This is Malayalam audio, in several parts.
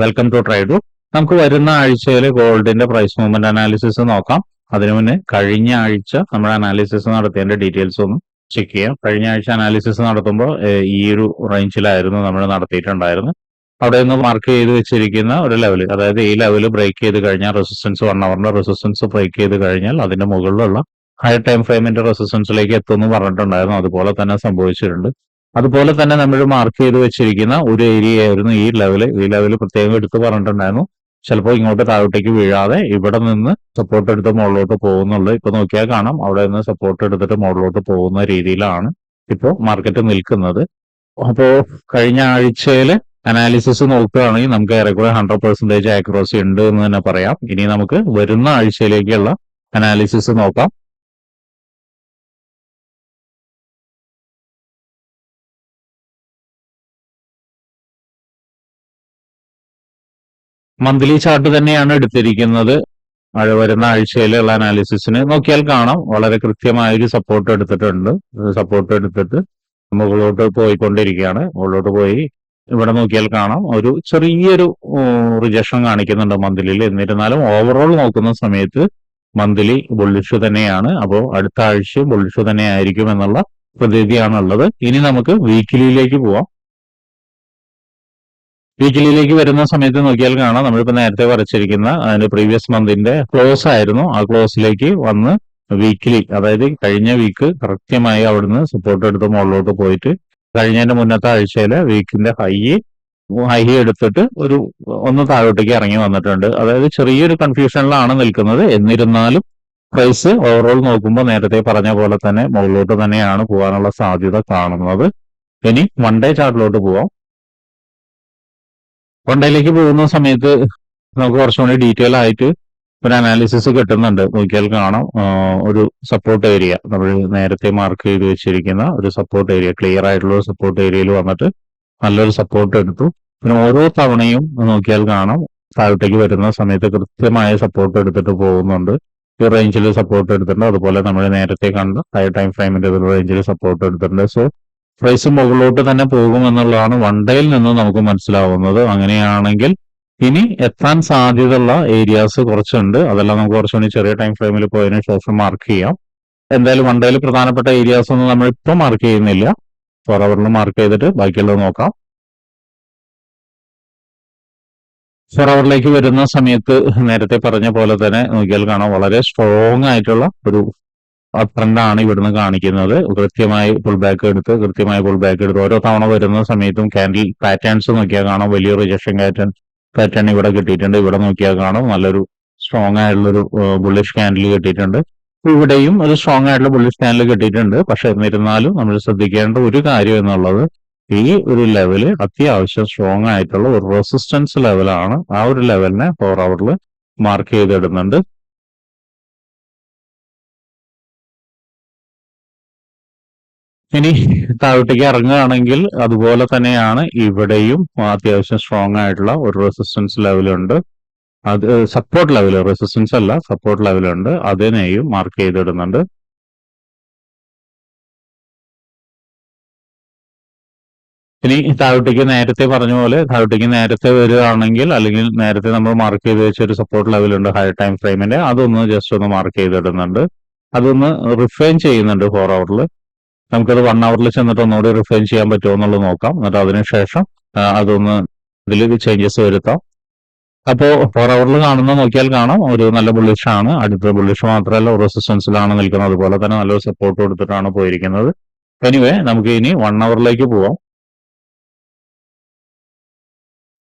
വെൽക്കം ടു ട്രൈഡു നമുക്ക് വരുന്ന ആഴ്ചയിൽ ഗോൾഡിന്റെ പ്രൈസ് മൂവ്മെന്റ് അനാലിസിസ് നോക്കാം. അതിനു മുന്നേ കഴിഞ്ഞ ആഴ്ച നമ്മൾ അനാലിസിസ് നടത്തിയതിന്റെ ഡീറ്റെയിൽസ് ഒന്ന് ചെക്ക് ചെയ്യാം. കഴിഞ്ഞ ആഴ്ച അനാലിസിസ് നടത്തുമ്പോൾ ഈ ഒരു റേഞ്ചിലായിരുന്നു നമ്മൾ നടത്തിയിട്ടുണ്ടായിരുന്നു അവിടെ നിന്ന് മാർക്ക് ചെയ്ത് വെച്ചിരിക്കുന്ന ഒരു ലെവൽ അതായത് ഈ ലെവൽ ബ്രേക്ക് ചെയ്ത് കഴിഞ്ഞാൽ റെസിസ്റ്റൻസ് വൺ അവറിന്റെ റെസിസ്റ്റൻസ് ബ്രേക്ക് ചെയ്ത് കഴിഞ്ഞാൽ അതിന്റെ മുകളിലുള്ള ഹയർ ടൈം ഫ്രെയിമിന്റെ റെസിസ്റ്റൻസിലേക്ക് എത്തുമെന്ന് പറഞ്ഞിട്ടുണ്ടായിരുന്നു. അതുപോലെ തന്നെ സംഭവിച്ചിട്ടുണ്ട്. അതുപോലെ തന്നെ നമ്മൾ മാർക്ക് ചെയ്ത് വെച്ചിരിക്കുന്ന ഒരു ഏരിയ ആയിരുന്നു ഈ ലെവൽ ഈ ലെവൽ പ്രത്യേകം എടുത്ത് പറഞ്ഞിട്ടുണ്ടായിരുന്നു. ചിലപ്പോൾ ഇങ്ങോട്ട് താഴോട്ടേക്ക് വീഴാതെ ഇവിടെ നിന്ന് സപ്പോർട്ട് എടുത്ത് മുകളിലോട്ട് പോകുന്നുള്ളൂ. ഇപ്പൊ നോക്കിയാൽ കാണാം. അവിടെ നിന്ന് സപ്പോർട്ട് എടുത്തിട്ട് മുകളിലോട്ട് പോകുന്ന രീതിയിലാണ് ഇപ്പോൾ മാർക്കറ്റ് നിൽക്കുന്നത്. അപ്പോ കഴിഞ്ഞ ആഴ്ചയിൽ അനാലിസിസ് നോക്കുകയാണെങ്കിൽ നമുക്ക് ഏറെക്കുറെ ഹൺഡ്രഡ് പെർസെന്റേജ് ആക്യുറസി ഉണ്ട് എന്ന് തന്നെ പറയാം. ഇനി നമുക്ക് വരുന്ന ആഴ്ചയിലേക്കുള്ള അനാലിസിസ് നോക്കാം. മന്ത്ലി ചാർട്ട് തന്നെയാണ് എടുത്തിരിക്കുന്നത്. വരുന്ന ആഴ്ചയിലുള്ള അനാലിസിസിന് നോക്കിയാൽ കാണാം. വളരെ കൃത്യമായ ഒരു സപ്പോർട്ട് എടുത്തിട്ടുണ്ട്. സപ്പോർട്ട് എടുത്തിട്ട് മുകളിലോട്ട് പോയിക്കൊണ്ടിരിക്കുകയാണ്. മുകളിലോട്ട് പോയി ഇവിടെ നോക്കിയാൽ കാണാം. ഒരു ചെറിയൊരു റിജക്ഷൻ കാണിക്കുന്നുണ്ട് മന്ത്ലിയിൽ. എന്നിരുന്നാലും ഓവറോൾ നോക്കുന്ന സമയത്ത് മന്ത്ലി ബുള്ളിഷ് തന്നെയാണ്. അപ്പോൾ അടുത്ത ആഴ്ച ബുള്ളിഷ് തന്നെ ആയിരിക്കും എന്നുള്ള പ്രതീതിയാണുള്ളത്. ഇനി നമുക്ക് വീക്കിലിയിലേക്ക് പോവാം. വീക്കിലിയിലേക്ക് വരുന്ന സമയത്ത് നോക്കിയാൽ കാണാം. നമ്മളിപ്പോ നേരത്തെ വരച്ചിരിക്കുന്ന അതിന്റെ പ്രീവിയസ് മന്തിന്റെ ക്ലോസ് ആയിരുന്നു. ആ ക്ലോസിലേക്ക് വന്ന് വീക്കിലി അതായത് കഴിഞ്ഞ വീക്ക് കൃത്യമായി അവിടുന്ന് സപ്പോർട്ട് എടുത്ത് മുകളിലോട്ട് പോയിട്ട് കഴിഞ്ഞതിന്റെ മുന്നത്തെ ആഴ്ചയിലെ വീക്കിന്റെ ഹൈ ഹൈ എടുത്തിട്ട് ഒരു ഒന്ന് താഴോട്ടേക്ക് ഇറങ്ങി വന്നിട്ടുണ്ട്. അതായത് ചെറിയൊരു കൺഫ്യൂഷനിലാണ് നിൽക്കുന്നത്. എന്നിരുന്നാലും പ്രൈസ് ഓവറോൾ നോക്കുമ്പോൾ നേരത്തെ പറഞ്ഞ പോലെ തന്നെ മുകളിലോട്ട് തന്നെയാണ് പോകാനുള്ള സാധ്യത കാണുന്നത്. ഇനി വൺ ഡേ ചാർട്ടിലോട്ട് പോവാം. വണ്ടയിലേക്ക് പോകുന്ന സമയത്ത് നമുക്ക് കുറച്ചുകൂടി ഡീറ്റെയിൽ ആയിട്ട് ഒരു അനാലിസിസ് കിട്ടുന്നുണ്ട്. നോക്കിയാൽ കാണാം. ഒരു സപ്പോർട്ട് ഏരിയ നമ്മൾ നേരത്തെ മാർക്ക് ചെയ്ത് വെച്ചിരിക്കുന്ന ഒരു സപ്പോർട്ട് ഏരിയ ക്ലിയർ ആയിട്ടുള്ള ഒരു സപ്പോർട്ട് ഏരിയയിൽ വന്നിട്ട് നല്ലൊരു സപ്പോർട്ട് എടുത്തു. പിന്നെ ഓരോ തവണയും നോക്കിയാൽ കാണാം. താഴത്തേക്ക് വരുന്ന സമയത്ത് കൃത്യമായ സപ്പോർട്ട് എടുത്തിട്ട് പോകുന്നുണ്ട്. ഈ റേഞ്ചിൽ സപ്പോർട്ട് എടുത്തിട്ടുണ്ട്. അതുപോലെ നമ്മൾ നേരത്തെ കണ്ട ഹൈ ടൈം ഫ്രെയിമിന്റെ റേഞ്ചിൽ സപ്പോർട്ട് എടുത്തിട്ടുണ്ട്. സോ പ്രൈസ് മുകളിലോട്ട് തന്നെ പോകും എന്നുള്ളതാണ് വൺ ഡേയിൽ നിന്ന് നമുക്ക് മനസ്സിലാവുന്നത്. അങ്ങനെയാണെങ്കിൽ ഇനി എത്താൻ സാധ്യതയുള്ള ഏരിയാസ് കുറച്ചുണ്ട്. അതെല്ലാം നമുക്ക് കുറച്ചുകൂടി ചെറിയ ടൈം ഫ്രെയിമിൽ പോയതിനു ശേഷം മാർക്ക് ചെയ്യാം. എന്തായാലും വൺ ഡേയിൽ പ്രധാനപ്പെട്ട ഏരിയാസ് ഒന്നും നമ്മൾ ഇപ്പം മാർക്ക് ചെയ്യുന്നില്ല ഫോർ അവറിൽ മാർക്ക് ചെയ്തിട്ട് ബാക്കിയുള്ളത് നോക്കാം. ഫോർ അവറിലേക്ക് വരുന്ന സമയത്ത് നേരത്തെ പറഞ്ഞ പോലെ തന്നെ നോക്കിയാൽ കാണാം. വളരെ സ്ട്രോങ് ആയിട്ടുള്ള ഒരു ട്രെൻഡാണ് ഇവിടുന്ന് കാണിക്കുന്നത്. കൃത്യമായി പുൾ ബാക്ക് എടുത്ത് കൃത്യമായി പുൾ ബാക്ക് എടുത്ത്. ഓരോ തവണ വരുന്ന സമയത്തും കാൻഡിൽ പാറ്റേൺസ് നോക്കിയാൽ കാണാം. വലിയ റിജക്ഷൻ പാറ്റേൺ പാറ്റേൺ ഇവിടെ കിട്ടിയിട്ടുണ്ട്. ഇവിടെ നോക്കിയാൽ കാണാം. നല്ലൊരു സ്ട്രോങ് ആയിട്ടുള്ളൊരു ബുള്ളിഷ് കാൻഡിൽ കിട്ടിയിട്ടുണ്ട്. ഇവിടെയും ഒരു സ്ട്രോങ് ആയിട്ടുള്ള ബുള്ളിഷ് കാൻഡിൽ കിട്ടിയിട്ടുണ്ട്. പക്ഷെ എന്നിരുന്നാലും നമ്മൾ ശ്രദ്ധിക്കേണ്ട ഒരു കാര്യം എന്നുള്ളത് ഈ ഒരു ലെവൽ അത്യാവശ്യം സ്ട്രോങ് ആയിട്ടുള്ള ഒരു റെസിസ്റ്റൻസ് ലെവലാണ് ആ ഒരു ലെവലിനെ ഫോർ അവറിൽ മാർക്ക് ചെയ്തിടുന്നുണ്ട് ഇനി താഴോട്ടേക്ക് ഇറങ്ങുകയാണെങ്കിൽ അതുപോലെ തന്നെയാണ് ഇവിടെയും അത്യാവശ്യം സ്ട്രോങ് ആയിട്ടുള്ള ഒരു റെസിസ്റ്റൻസ് ലെവലുണ്ട് അത് സപ്പോർട്ട് ലെവൽ റെസിസ്റ്റൻസ് അല്ല സപ്പോർട്ട് ലെവലുണ്ട് അതിനെയും മാർക്ക് ചെയ്തിടുന്നുണ്ട്. ഇനി താഴോട്ടേക്ക് നേരത്തെ പറഞ്ഞ പോലെ താഴോട്ടേക്ക് നേരത്തെ വരികയാണെങ്കിൽ അല്ലെങ്കിൽ നേരത്തെ നമ്മൾ മാർക്ക് ചെയ്ത് വെച്ച ഒരു സപ്പോർട്ട് ലെവലുണ്ട് ഹയർ ടൈം ഫ്രെയിമിന്റെ അതൊന്ന് ജസ്റ്റ് ഒന്ന് മാർക്ക് ചെയ്തിടുന്നുണ്ട്. അതൊന്ന് റിഫൈൻ ചെയ്യുന്നുണ്ട് ഫോർ അവറിൽ നമുക്കത് വൺ അവറിൽ ചെന്നിട്ട് ഒന്നുകൂടി റിഫൈൻ ചെയ്യാൻ പറ്റുമോ എന്നുള്ളത് നോക്കാം. എന്നിട്ട് അതിനുശേഷം അതൊന്ന് ഇതിൽ ചേഞ്ചസ് വരുത്താം. അപ്പോൾ ഫോർ അവറിൽ കാണുന്ന നോക്കിയാൽ കാണാം. ഒരു നല്ല ബുള്ളിഷ് ആണ്. അടുത്ത ബുള്ളിഷ് മാത്രമല്ല റെസിസ്റ്റൻസിലാണ് നിൽക്കുന്നത്. അതുപോലെ തന്നെ നല്ലൊരു സപ്പോർട്ട് കൊടുത്തിട്ടാണ് പോയിരിക്കുന്നത്. എനിവേ നമുക്ക് ഇനി വൺ അവറിലേക്ക് പോവാം.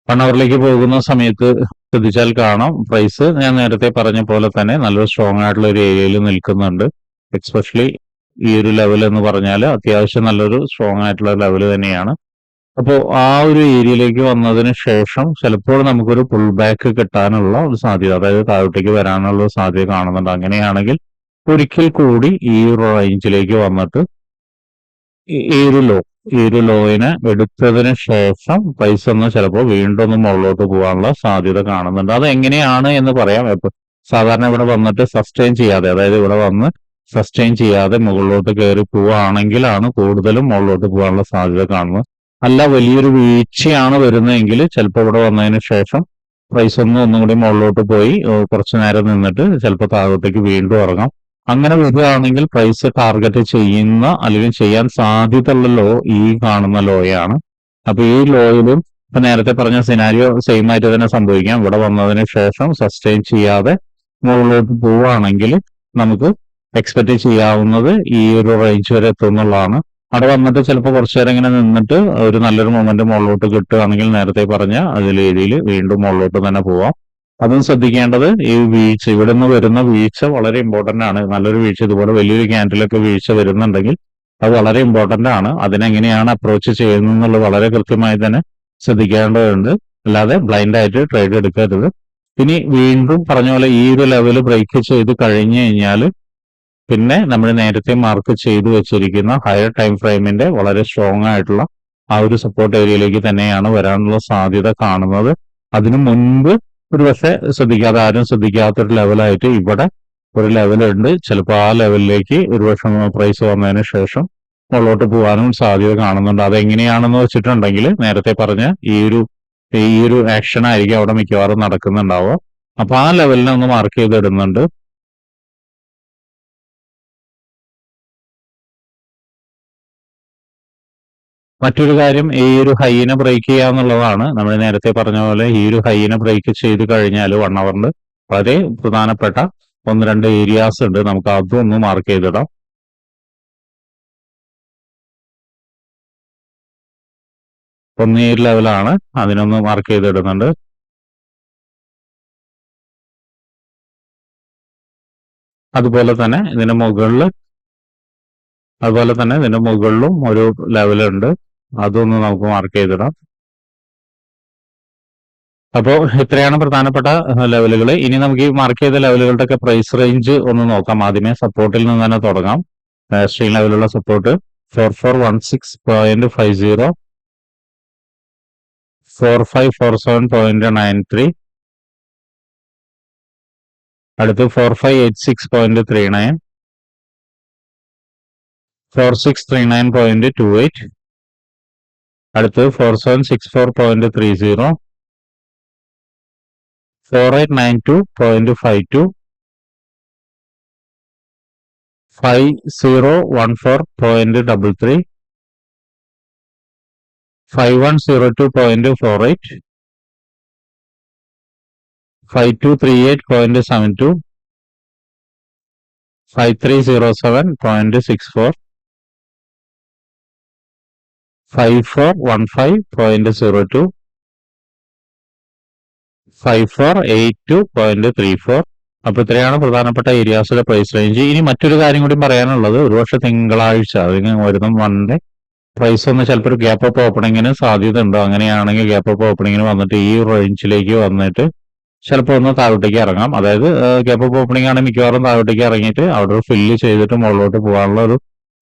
വൺ അവറിലേക്ക് പോകുന്ന സമയത്ത് ശ്രദ്ധിച്ചാൽ കാണാം. പ്രൈസ് ഞാൻ നേരത്തെ പറഞ്ഞ പോലെ തന്നെ നല്ലൊരു സ്ട്രോങ് ആയിട്ടുള്ള ഒരു ഏരിയയിൽ നിൽക്കുന്നുണ്ട്. എക്സ്പെഷ്യലി ഈ ഒരു ലെവൽ എന്ന് പറഞ്ഞാൽ അത്യാവശ്യം നല്ലൊരു സ്ട്രോങ് ആയിട്ടുള്ള ലെവൽ തന്നെയാണ്. അപ്പോൾ ആ ഒരു ഏരിയയിലേക്ക് വന്നതിന് ശേഷം ചിലപ്പോൾ നമുക്കൊരു പുൾ ബാക്ക് കിട്ടാനുള്ള ഒരു സാധ്യത അതായത് താഴോട്ടേക്ക് വരാനുള്ള സാധ്യത കാണുന്നുണ്ട്. അങ്ങനെയാണെങ്കിൽ ഒരിക്കൽ കൂടി ഈ ഒരു റേഞ്ചിലേക്ക് വന്നിട്ട് ഈ- ഒരു ലോ ഈ ഒരു ലോയിനെ എടുത്തതിന് ശേഷം പൈസ ഒന്ന് ചിലപ്പോൾ വീണ്ടും ഒന്ന് മുകളിലോട്ട് പോകാനുള്ള സാധ്യത കാണുന്നുണ്ട്. അത് എങ്ങനെയാണ് എന്ന് പറയാം. സാധാരണ ഇവിടെ വന്നിട്ട് സസ്റ്റെയിൻ ചെയ്യാതെ അതായത് ഇവിടെ വന്ന് സസ്റ്റെയിൻ ചെയ്യാതെ മുകളിലോട്ട് കയറി പോവുകയാണെങ്കിലാണ് കൂടുതലും മുകളിലോട്ട് പോകാനുള്ള സാധ്യത കാണുന്നത്. അല്ല വലിയൊരു വീഴ്ചയാണ് വരുന്നതെങ്കിൽ ചിലപ്പോൾ ഇവിടെ വന്നതിന് ശേഷം പ്രൈസ് ഒന്ന് ഒന്നും കൂടി മുകളിലോട്ട് പോയി കുറച്ചു നേരം നിന്നിട്ട് ചിലപ്പോൾ താഴത്തേക്ക് വീണ്ടും ഇറങ്ങാം. അങ്ങനെ വരികയാണെങ്കിൽ പ്രൈസ് ടാർഗറ്റ് ചെയ്യുന്ന അല്ലെങ്കിൽ ചെയ്യാൻ സാധ്യതയുള്ള ലോ ഈ കാണുന്ന ലോയാണ്. അപ്പൊ ഈ ലോയിലും ഇപ്പൊ നേരത്തെ പറഞ്ഞ സിനാരിയോ സെയിം ആയിട്ട് തന്നെ സംഭവിക്കാം. ഇവിടെ വന്നതിന് ശേഷം സസ്റ്റെയിൻ ചെയ്യാതെ മുകളിലോട്ട് പോവുകയാണെങ്കിൽ നമുക്ക് എക്സ്പെക്ട് ചെയ്യാവുന്നത് ഈ ഒരു റേഞ്ച് വരെ എത്തുന്നുള്ളതാണ് അവിടെ വന്നിട്ട് ചിലപ്പോൾ കുറച്ചു നേരം ഇങ്ങനെ നിന്നിട്ട് ഒരു നല്ലൊരു മൊമെന്റ് മുകളിലോട്ട് കിട്ടുകയാണെങ്കിൽ നേരത്തെ പറഞ്ഞ അതിൽ രീതിയിൽ വീണ്ടും മുകളിലോട്ട് തന്നെ പോവാം. അതും ശ്രദ്ധിക്കേണ്ടത് ഈ വീഴ്ച ഇവിടെ നിന്ന് വരുന്ന വീഴ്ച വളരെ ഇമ്പോർട്ടന്റ് ആണ്. നല്ലൊരു വീഴ്ച ഇതുപോലെ വലിയൊരു ക്യാൻഡിലൊക്കെ വീഴ്ച വരുന്നുണ്ടെങ്കിൽ അത് വളരെ ഇമ്പോർട്ടന്റ് ആണ്. അതിനെങ്ങനെയാണ് അപ്രോച്ച് ചെയ്യുന്നത് എന്നുള്ളത് വളരെ കൃത്യമായി തന്നെ ശ്രദ്ധിക്കേണ്ടതുണ്ട്. അല്ലാതെ ബ്ലൈൻഡ് ആയിട്ട് ട്രേഡ് എടുക്കരുത്. ഇനി വീണ്ടും പറഞ്ഞ പോലെ ഈ ഒരു ലെവൽ ബ്രേക്ക് ചെയ്ത് കഴിഞ്ഞു കഴിഞ്ഞാൽ പിന്നെ നമ്മൾ നേരത്തെ മാർക്ക് ചെയ്തു വെച്ചിരിക്കുന്ന ഹയർ ടൈം ഫ്രെയിമിന്റെ വളരെ സ്ട്രോങ് ആയിട്ടുള്ള ആ ഒരു സപ്പോർട്ട് ഏരിയയിലേക്ക് തന്നെയാണ് വരാനുള്ള സാധ്യത കാണുന്നത്. അതിനു മുൻപ് ഒരു പക്ഷെ ശ്രദ്ധിക്കാതെ ആരും ശ്രദ്ധിക്കാത്തൊരു ലെവലായിട്ട് ഇവിടെ ഒരു ലെവലുണ്ട് ചിലപ്പോൾ ആ ലെവലിലേക്ക് ഒരു വർഷം പ്രൈസ് വന്നതിന് ശേഷം മുകളിലോട്ട് പോകാനും സാധ്യത കാണുന്നുണ്ട്. അതെങ്ങനെയാണെന്ന് വെച്ചിട്ടുണ്ടെങ്കിൽ നേരത്തെ പറഞ്ഞ ഈ ഒരു ഈ ഒരു ആക്ഷൻ ആയിരിക്കും അവിടെ മിക്കവാറും നടക്കുന്നുണ്ടാവുക. അപ്പൊ ആ ലെവലിനെ ഒന്ന് മാർക്ക് ചെയ്തിടുന്നുണ്ട്. മറ്റൊരു കാര്യം ഈ ഒരു ഹൈനെ ബ്രേക്ക് ചെയ്യുക എന്നുള്ളതാണ്. നമ്മൾ നേരത്തെ പറഞ്ഞ പോലെ ഈ ഒരു ഹൈനെ ബ്രേക്ക് ചെയ്ത് കഴിഞ്ഞാൽ വൺ അവറിൽ വളരെ പ്രധാനപ്പെട്ട ഒന്ന് രണ്ട് ഏരിയാസ് ഉണ്ട്. നമുക്ക് അതും ഒന്ന് മാർക്ക് ചെയ്തിടാം ഒന്ന് ലെവലാണ് അതിനൊന്ന് മാർക്ക് ചെയ്തിടുന്നുണ്ട്. അതുപോലെ തന്നെ ഇതിന്റെ മുകളിൽ അതുപോലെ തന്നെ ഇതിന്റെ മുകളിലും ഒരു ലെവലുണ്ട് അതൊന്ന് നമുക്ക് മാർക്ക് ചെയ്തിടാം. അപ്പോൾ ഇത്രയാണ് പ്രധാനപ്പെട്ട ലെവലുകൾ ഇനി നമുക്ക് ഈ മാർക്ക് ചെയ്ത ലെവലുകളുടെ ഒക്കെ പ്രൈസ് റേഞ്ച് ഒന്ന് നോക്കാം. ആദ്യമേ സപ്പോർട്ടിൽ നിന്ന് തന്നെ തുടങ്ങാം. Stream ലെവലുള്ള support four four one six point five zero four five four seven point nine three അടുത്ത് four five eight six point three nine four six three nine point two eight അടുത്ത് four seven six four point three zero four eight nine two point five two five zero one four point double three five one zero two point four eight five two three eight point seven two five three zero seven point six four five four one five point zero two five four eight two point three four അപ്പൊ ഇത്രയാണ് പ്രധാനപ്പെട്ട ഏരിയാസിലെ പ്രൈസ് റേഞ്ച് ഇനി മറ്റൊരു കാര്യം കൂടി പറയാനുള്ളത്. ഒരുപക്ഷെ തിങ്കളാഴ്ച അല്ലെങ്കിൽ വരുന്ന മൺഡേ പ്രൈസ് ഒന്ന് ചിലപ്പോൾ ഒരു ഗ്യാപ്പ് അപ്പ് ഓപ്പണിങ്ങിന് സാധ്യത ഉണ്ടോ അങ്ങനെയാണെങ്കിൽ ഗ്യാപ്പ് അപ്പ് ഓപ്പണിങ്ങിന് വന്നിട്ട് ഈ റേഞ്ചിലേക്ക് വന്നിട്ട് ചിലപ്പോൾ ഒന്ന് താഴോട്ടേക്ക് ഇറങ്ങാം. അതായത് ഗ്യാപ്പ് അപ്പ് ഓപ്പണിംഗ് ആണ് മിക്കവാറും താഴോട്ടേക്ക് ഇറങ്ങിയിട്ട് അവിടെ ഫില്ല് ചെയ്തിട്ട് മുകളിലോട്ട് പോകാനുള്ള ഒരു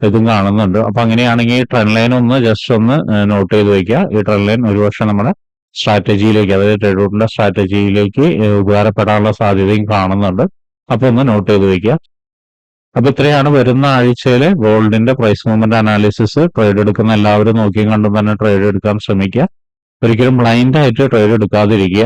ഇതും കാണുന്നുണ്ട്. അപ്പൊ അങ്ങനെയാണെങ്കിൽ ട്രെൻഡ് ലൈൻ ഒന്ന് ജസ്റ്റ് ഒന്ന് നോട്ട് ചെയ്ത് വെക്കുക ഈ ട്രെൻഡ് ലൈൻ ഒരുപക്ഷെ നമ്മുടെ സ്ട്രാറ്റജിയിലേക്ക് അതായത് ട്രേഡ് റൂട്ടിന്റെ സ്ട്രാറ്റജിയിലേക്ക് ഉപകാരപ്പെടാനുള്ള സാധ്യതയും കാണുന്നുണ്ട്. അപ്പൊ ഒന്ന് നോട്ട് ചെയ്ത് വെക്കുക അപ്പൊ ഇത്രയാണ് വരുന്ന ആഴ്ചയിലെ ഗോൾഡിന്റെ പ്രൈസ് മൂവ്മെന്റ് അനാലിസിസ് ട്രേഡ് എടുക്കുന്ന എല്ലാവരും നോക്കിയും കണ്ടും തന്നെ ട്രേഡ് എടുക്കാൻ ശ്രമിക്കുക. ഒരിക്കലും ബ്ലൈൻഡ് ആയിട്ട് ട്രേഡ് എടുക്കാതിരിക്കുക.